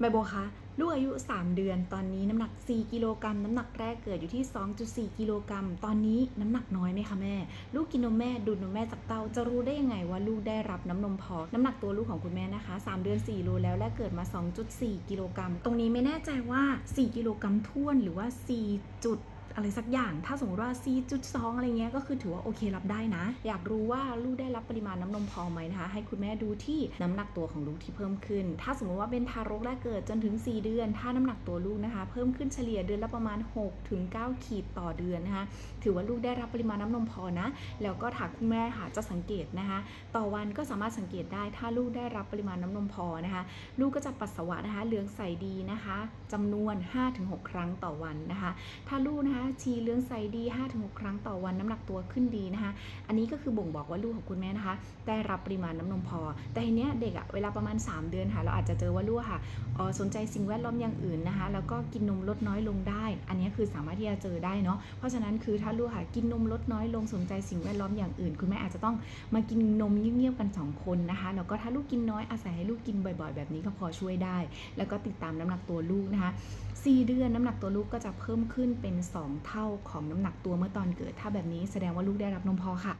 แม่โบคะลูกอายุ 3 เดือนตอนนี้น้ำหนัก 4 กิโลกรัมน้ำหนักแรกเกิดอยู่ที่ 2.4 กิโลกรัมตอนนี้น้ำหนักน้อยไหมคะแม่ ลูกกินนมแม่ดูดนมแม่จากเต้าจะรู้ได้ยังไงว่าลูกได้รับน้ำนมพอน้ำหนักตัวลูกของคุณแม่นะคะ 3 เดือน 4 โลแล้วและเกิดมา 2.4 กิโลกรัมตรงนี้ไม่แน่ใจว่า 4 กิโลกรัมท้วนหรือว่า4จุด อะไรสักอย่างถ้าสมมติว่า 4.2 อะไรเงี้ยก็คือถือว่าโอเครับได้นะ อยากรู้ว่าลูกได้รับปริมาณน้ำนมพอไหมนะคะ ให้คุณแม่ดูที่น้ำหนักตัวของลูกที่เพิ่มขึ้น ถ้าสมมติว่าเป็นทารกแรกเกิดจนถึง 4 เดือน ถ้าน้ำหนักตัวลูกนะคะ เพิ่มขึ้นเฉลี่ยเดือนละประมาณ 6 ถึง 9 ขีดต่อเดือนนะคะ ถือว่าลูกได้รับปริมาณน้ำนมพอนะ แล้วก็ถามคุณแม่ค่ะจะสังเกตนะคะ ต่อวันก็สามารถสังเกตได้ ถ้าลูกได้รับปริมาณน้ำนมพอนะคะ ลูกก็จะปัสสาวะนะคะเหลืองใสดีนะคะจำนวน 5-6 ครั้งต่อวันนะคะ ถ้าลูกนะคะชีเลืองใสดี 5-6 ครั้งต่อวันน้ำหนักตัวขึ้นดีนะคะ อันนี้ก็คือบ่งบอกว่าลูกของคุณแม่นะคะ ได้รับปริมาณน้ำนมพอ แต่ทีเนี้ยเด็กอะเวลาประมาณ 3 เดือนค่ะ เราอาจจะเจอว่าลูกค่ะออสนใจสิ่งแวดล้อมอย่างอื่นนะคะ แล้วก็กินนมลดน้อยลงได้ อันนี้คือสามารถที่จะเจอได้เนาะ เพราะฉะนั้นคือถ้าลูกค่ะกินนมลดน้อยลงสนใจสิ่งแวดล้อมอย่างอื่น คุณแม่อาจจะต้องมากินนมเงียบๆกันสองคนนะคะ แล้วก็ถ้าลูกกินน้อยอาศัยให้ลูกกินบ่อยๆ แบบนี้ก็พอช่วยได้ แล้วก็ติดตามน้ำหนักตัวลูกนะคะ4เดือนน้ำหนักตัวลูกก็จะเพิ่มขึ้นเป็น2 เท่าของน้ำหนักตัวเมื่อตอนเกิด ถ้าแบบนี้แสดงว่าลูกได้รับนมพอค่ะ